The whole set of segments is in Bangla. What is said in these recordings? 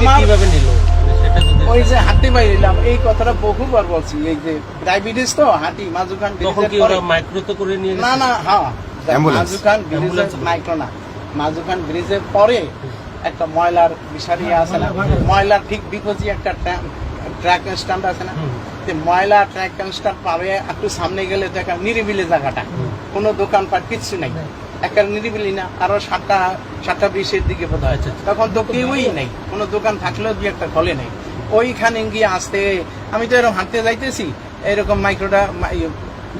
আমার কীভাবে নিল? মানে ওই যে বাইরিলাম এই কথাটা বহুবার বলছি এই যে ডায়াবেটিস তো হাঁটি মাজুখান তখন কি ওরা মাইক্রোতে করে নিয়ে না না হ্যাঁ. মাজুখান মাইক্রো না। মাজুখান ব্রিজের পরে একটা ময়লার বিষারি আছে না ময়লার ঠিক বিপজি একটা ট্র্যাক স্ট্যান্ড আছে না ময়লা ট্র্যাক স্ট্যান্ড পাবে একটু সামনে গেলে তো একটা নিরিবিলি জায়গাটা। কোনো দোকানপাট কিচ্ছু নেই। একটা নিরিবিলি না আরও সাতটা সাতটা বিশের দিকে বোধ হয় আচ্ছা, আচ্ছা। তখন তো কেউই নেই কোনো দোকান থাকলেও দুই একটা খোলে নেই। ওইখানে গিয়ে আসতে আমি তো এরকম হাঁটতে যাইতেছি এরকম মাইক্রোটা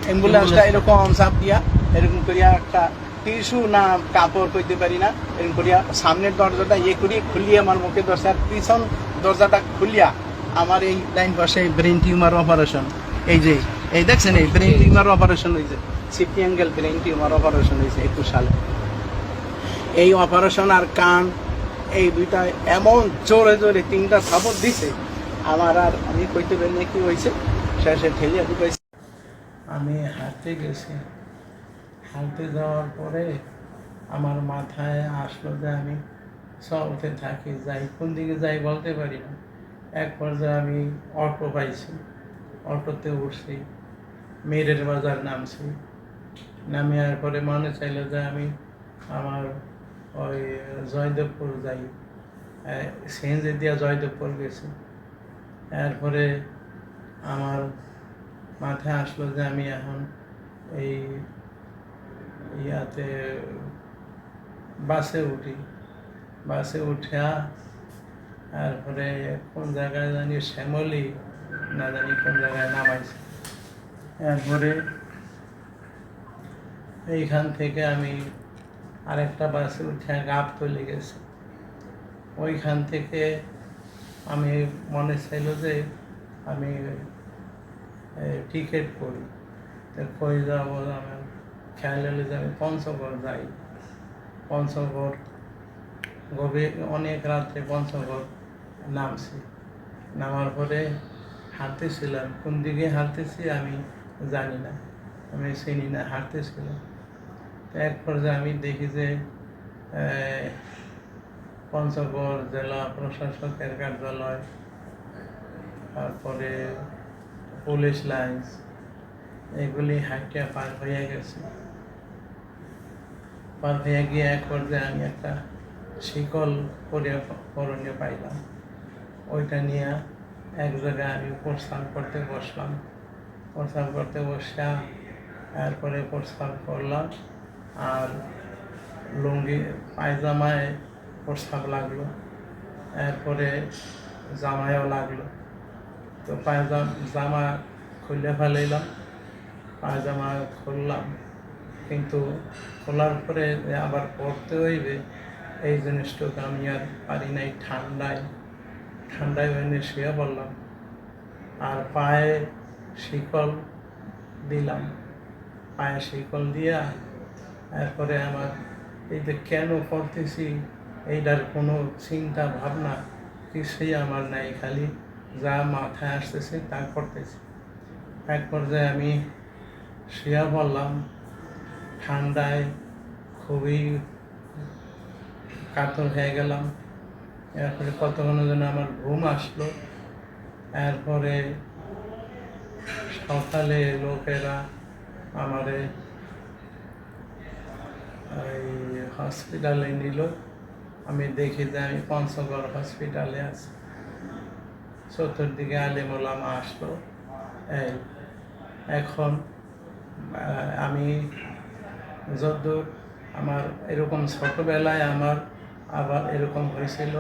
অ্যাম্বুলেন্সটা এরকম চাপ দিয়া এরকম করিয়া একটা টিস্যু না কাপড় কইতে পারি না এরকম করিয়া সামনের দরজাটা ইয়ে করিয়ে খুলিয়ে আমার মুখে দরজা পিছন দরজাটা খুলিয়া আমার এই লাইন পাশে ব্রেন টিউমার অপারেশন এই যে এই দেখছেন এই ব্রেন টিউমার অপারেশন হয়েছে CT angle brain tumour operation হয়েছে একুশ সালে। এই অপারেশন আর কান, এই দুইটা এমন জোরে জোরে তিনটা সাপোর্ট দিছে, আমার আর আমি কইতে পারি না কি হয়েছে, শেষে ঠেলিয়া ঢুকাইছে। আমি হাঁটতে গেছি। হাঁটতে যাওয়ার পরে আমার মাথায় আসলো যে আমি চলতে থাকি, যাই কোন দিকে যাই বলতে পারি না। এক পর্যায়ে আমি অটো পাইছি, অটোতে উঠছি, মেরের বাজার নামছি। নামিয়ার পরে মনে চাইলো যে আমি আমার ওই জয়দেবপুর যাই। সিএনজি দিয়া জয়দেবপুর গেছি। এরপরে আমার মাথায় আসলো যে আমি এখন এই ইয়াতে বাসে উঠি। বাসে উঠিয়া তারপরে কোন জায়গায় জানি শ্যামলি, না জানি কোন জায়গায় নামাইছে। এরপরে এইখান থেকে আমি আরেকটা বাসে উঠে গাপ তুলে গেছি। ওইখান থেকে আমি মনে চাইল যে আমি টিকিট করি কই যাব আমার খেয়াল হলে যে আমি পঞ্চগড় যাই। পঞ্চগড় গভীর, অনেক রাত্রে পঞ্চগড় নামছি। নামার পরে হাঁটতেছিলাম। কোন দিকে হাঁটতেছি আমি জানি না। আমি চিনি না, হাঁটতেছিলাম। তো এক পর্যায়ে আমি দেখি যে পঞ্চগড় জেলা প্রশাসকের কার্যালয়, তারপরে পুলিশ লাইন্স, এগুলি হাইটিয়া পার হয়ে গেছে। পার হয়ে গিয়ে এক পর্যায়ে আমি একটা শিকল করে করণীয় পাইলাম, ওইটা নিয়ে এক জায়গায় আমি প্রস্থান করতে বসলাম। প্রস্থান করতে বসা তারপরে প্রস্থান করলাম। আর লুঙ্গি, পায়জামায় প্রস্তাব লাগল। এরপরে জামায়ও লাগল। তো পায়জাম, জামা খুলে ফেলাইলাম। পায়জামা খুললাম। কিন্তু খোলার পরে আবার পরতে হইবে, এই জিনিসটুকু আমি আর পারি নাই ঠান্ডায়। ঠান্ডায় ওখানে শুয়ে পড়লাম। আর পায়ে শিকল দিলাম। পায়ে শিকল দিয়া এরপরে আমার এই যে কেন করতেছি, এইটার কোনো চিন্তা ভাবনা কিছুই আমার নাই, খালি যা মাথায় আসতেছে তা করতেছি। এক পর্যায়ে আমি শুয়ে পড়লাম, ঠান্ডায় খুবই কাতর হয়ে গেলাম। এরপরে কতক্ষণের জন্য আমার ঘুম আসলো, এরপরে সকালে লোকেরা আমারে এই হসপিটালে নিল। আমি দেখি যে আমি পঞ্চগড় হসপিটালে আছি। চতুর্দিকে আলিমুলাম আসলো। এই, এখন আমি যদ্দূর আমার এরকম ছোটোবেলায় আমার আবার এরকম হয়েছিল।